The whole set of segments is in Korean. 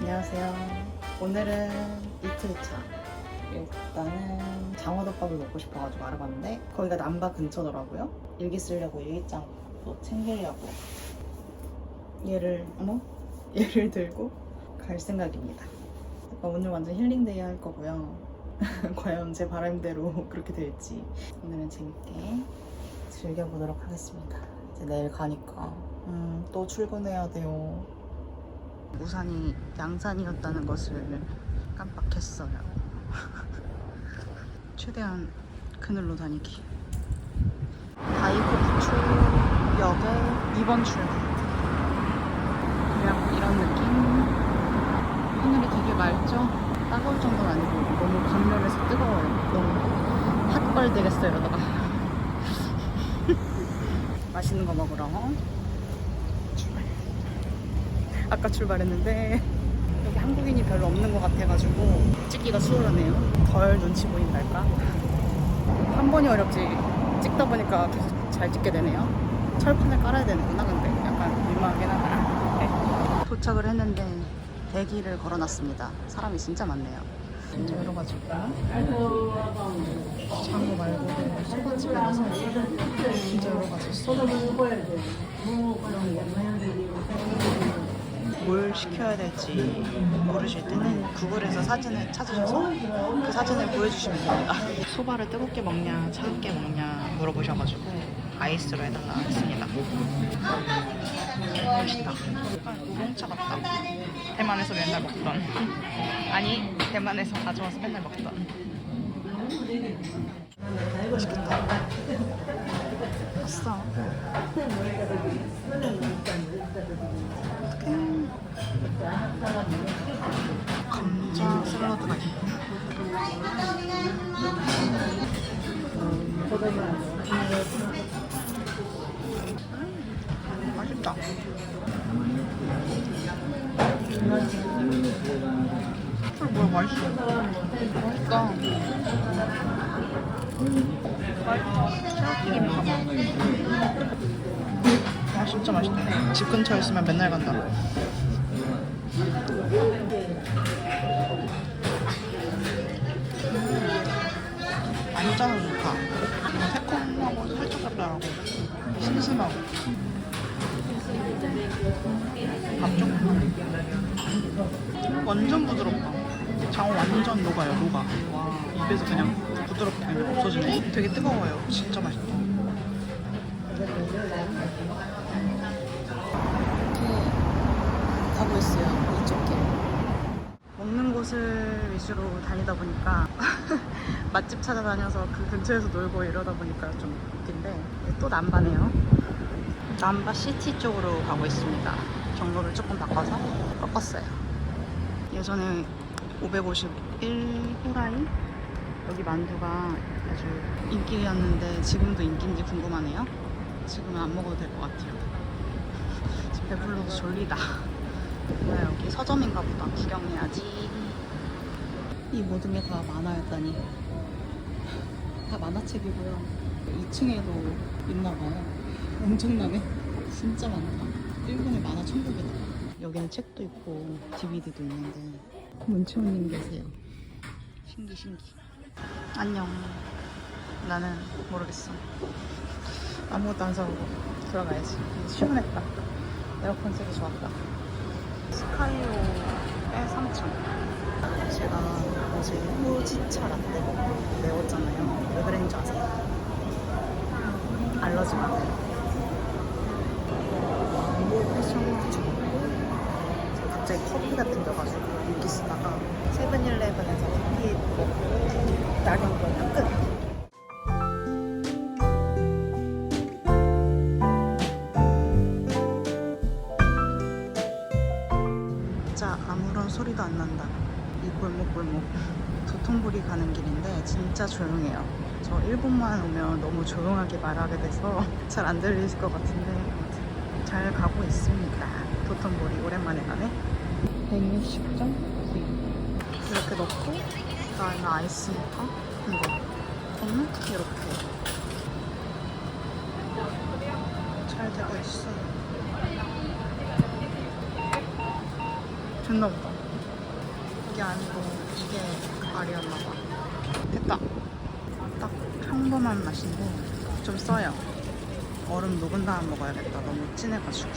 안녕하세요. 오늘은 이틀차. 일단은 장어덮밥을 먹고 싶어가지고 알아봤는데 거기가 남바 근처더라고요. 일기 쓰려고 일기장도 챙기려고 얘를 어머 얘를 들고 갈 생각입니다. 오늘 완전 힐링데이 할 거고요. 과연 제 바람대로 그렇게 될지 오늘은 재밌게 즐겨보도록 하겠습니다. 이제 내일 가니까 음, 또 출근해야 돼요. 우산이 양산이었다는 것을 깜빡했어요. 최대한 그늘로 다니기. 다이코 부추역의 2번 출구. 그냥 이런 느낌. 하늘이 되게 맑죠? 따가울 정도는 아니고 너무 강렬해서 뜨거워요. 너무 핫걸 되겠어요, 이러다가. 맛있는 거 먹으러. 아까 출발했는데 여기 한국인이 별로 없는 것 같아가지고 찍기가 수월하네요. 덜 눈치 보인달까? 한 번이 어렵지 찍다 보니까 계속 잘 찍게 되네요. 철판을 깔아야 되는구나 근데 약간 민망하긴 하다. 네. 도착을 했는데 대기를 걸어놨습니다. 사람이 진짜 많네요. 진짜 여러 가지 있고 장어 말고도 소바집이라서 진짜 여러 가지 있어. 뭘 시켜야 될지 모르실 때는 구글에서 사진을 찾으셔서 그 사진을 보여주시면 됩니다. 소바를 뜨겁게 먹냐 차갑게 먹냐 물어보셔가지고 아이스로 해달라 했습니다. 맛있다. 약간 우롱차 같다. 대만에서 맨날 먹던 아니 대만에서 가져와서 맨날 먹던 맛있겠다. 아싸. 음. 감자 샐러드가. 음, 맛있다. 술 뭐야 맛있어. 맛있다. 맛있어. 튀김 봐봐. 아 진짜 맛있다. 집 근처에 있으면 맨날 간다. 짭짤하고 심심하고. 밥좀 완전 부드럽다. 장어 완전 녹아요, 녹아. 와, 입에서 그냥 부드럽게 그냥 없어지네. 되게 뜨거워요. 진짜 맛있다. 이렇게 가고 있어요, 이쪽 길. 먹는 곳을 위주로 다니다 보니까 맛집 찾아다녀서 그 근처에서 놀고 이러다 보니까 좀 웃긴데 또 남바네요. 남바 시티 쪽으로 가고 있습니다. 경로를 조금 바꿔서 꺾었어요. 예전에 551 호라이 여기 만두가 아주 인기였는데 지금도 인기인지 궁금하네요. 지금은 안 먹어도 될 것 같아요. 배불러서 졸리다. 뭐야 여기 서점인가 보다. 구경해야지. 이 모든 게 다 만화였다니. 다 만화책이고요. 2층에도 있나 봐요. 엄청나네. 진짜 많다. 일본의 만화 천국이다. 여기는 책도 있고 DVD도 있는데 문채원님 계세요. 신기 신기. 안녕. 나는 모르겠어. 아무것도 안 사고 들어가야지. 시원했다. 에어컨 세게 좋았다. 스카이오 의 3층. 제가 어제 후지차 라떼 매웠잖아요. 왜 그랬는지 아세요? 알러지 많아요. 패션 후지차. 갑자기 커피가 땡겨가지고 유기 쓰다가 세븐일레븐에서 커피 먹고 낙연 거냐 끝. 진짜 아무런 소리도 안 난다. 이 골목골목 도톤보리 가는 길인데 진짜 조용해요. 저 일본만 오면 너무 조용하게 말하게 돼서 잘 안 들릴 것 같은데 잘 가고 있습니다. 도톤보리 오랜만에 가네. 160.9 이렇게 넣고 그다음에 아이스니까 이거 저는 이렇게 잘 되고 있어. 됐나 보다. 이게 아니고 이게 알이었나 봐. 됐다. 딱 평범한 맛인데 좀 써요. 얼음 녹은 다음 먹어야겠다. 너무 진해가지고.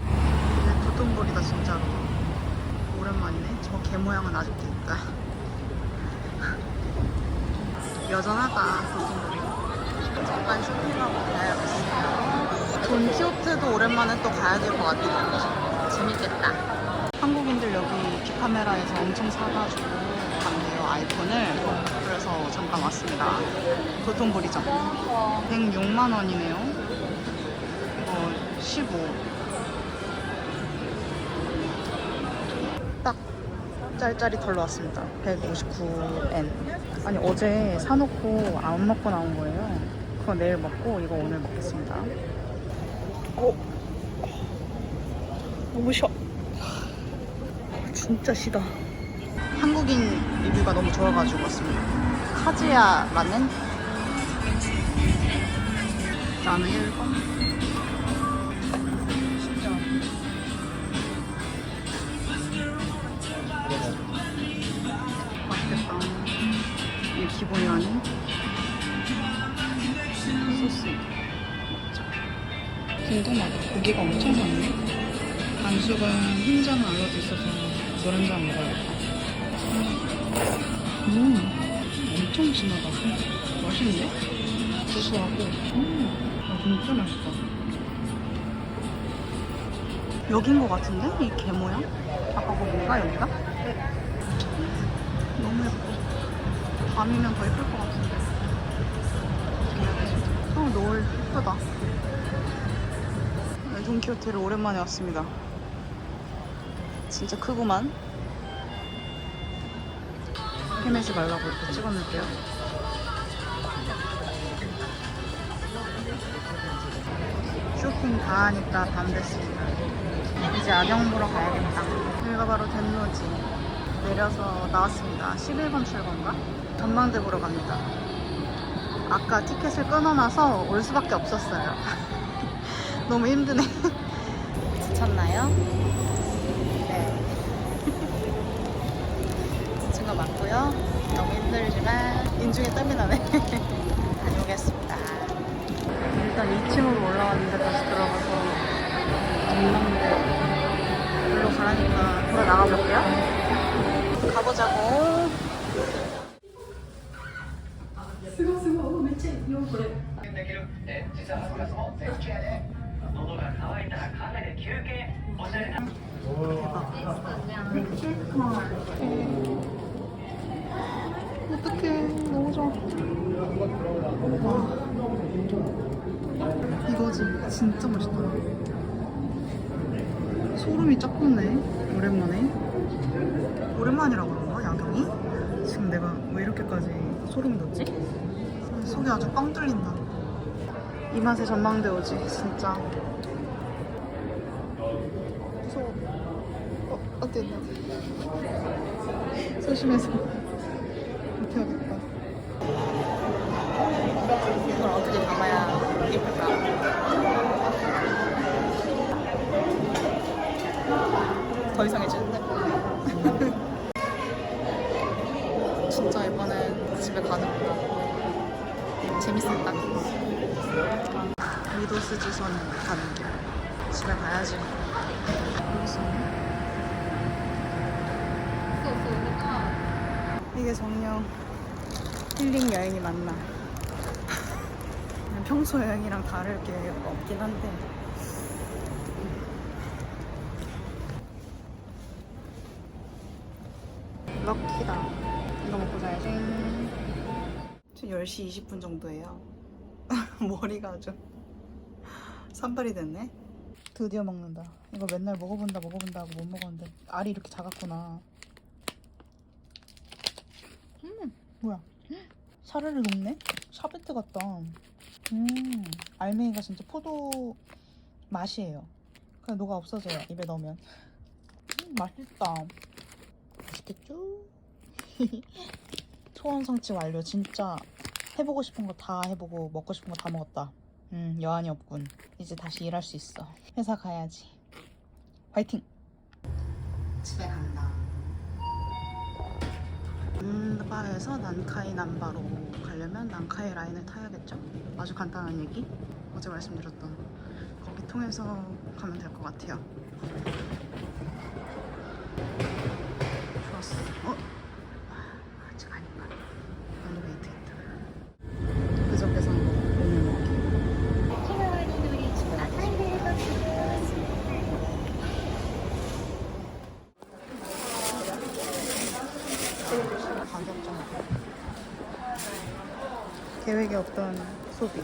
이게 도톤보리다 진짜로. 오랜만이네. 저 개 모양은 아직도 있다. 여전하다 도톤보리. 잠깐 쇼핑하고 가야겠어요. 돈키호테도 오랜만에 또 가야 될 것 같아요. 재밌겠다. 한국인들 여기 빅 카메라에서 엄청 사가지고 간대요 아이폰을. 그래서 잠깐 왔습니다. 도톤보리점. 106만 원이네요. 이거 15. 딱 짤짤이 털러 왔습니다. 159N. 아니 어제 사놓고 안 먹고 나온 거예요. 그거 내일 먹고 이거 오늘 먹겠습니다. 어? 너무 쉬어. 진짜 시다. 한국인 리뷰가 너무 좋아가지고 왔습니다. 카즈야 라는 나는 1번. 진짜. 맛있겠다. 이게 기본이라니? 소스. 먹자. 궁금하다. 고기가 엄청 많네. 반숙은 흰자는 알려져 있어서 노른자 먹어야겠다. 음, 엄청 진하다. 맛있네? 구수하고. 음, 아, 진짜 맛있다. 여긴 것 같은데? 이 개 모양? 아까 거긴가 여기가? 너무 예뻐. 밤이면 더 예쁠 것 같은데. 어, 노을 예쁘다. 네, 돈키호테를 오랜만에 왔습니다. 진짜 크구만. 헤매지 말라고 이렇게 찍어놓을게요. 쇼핑 다 하니까 밤 됐습니다. 이제 악영 보러 가야겠다. 여기가 바로 덴노지. 내려서 나왔습니다. 11번 출구인가? 전망대 보러 갑니다. 아까 티켓을 끊어놔서 올 수밖에 없었어요. 너무 힘드네. 지쳤나요? 거 맞고요. 너무 힘들지만 인중에 땀이 나네. 다녀오겠습니다. 일단 2층으로 올라왔는데 다시 들어가서 전망대 글로 가라니까 돌아 나가볼게요. 가보자고. できるって実は僕らも絶景で喉が渇いたらカフェで休憩おしゃれな 어떡해. 너무 좋아. 와. 이거지. 진짜 맛있다. 소름이 쫙 돋네. 오랜만에. 오랜만이라 그런가 야경이? 지금 내가 왜 이렇게까지 소름이 돋지? 속이 아주 빵 뚫린다. 이 맛에 전망대 오지 진짜. 무서워. 어, 어때? 조심해서 못해야겠다. 이걸 어떻게 담아야 예쁠까? 더 이상해지는데? 진짜 이번엔 집에 가는구나. 재밌었다. 미도스 지선 가는 길. 집에 가야지. 이게 정녕 힐링 여행이 맞나 평소 여행이랑 다를 게 없긴 한데. 럭키다. 이거 먹고 자야지. 지금 10시 20분 정도예요. 머리가 아주 산발이 됐네. 드디어 먹는다. 이거 맨날 먹어본다 먹어본다 하고 못 먹었는데 알이 이렇게 작았구나. 음, 뭐야? 사르르 녹네? 샤베트 같다. 음, 알맹이가 진짜 포도 맛이에요. 그냥 녹아 없어져요. 입에 넣으면. 음, 맛있다. 맛있겠죠? 소원 성취 완료. 진짜 해보고 싶은 거 다 해보고 먹고 싶은 거 다 먹었다. 음, 여한이 없군. 이제 다시 일할 수 있어. 회사 가야지. 화이팅! 집에 간다. 음바에서 난카이 남바로 가려면 난카이 라인을 타야겠죠? 아주 간단한 얘기 어제 말씀드렸던 거기 통해서 가면 될 것 같아요 적이 없던 소비?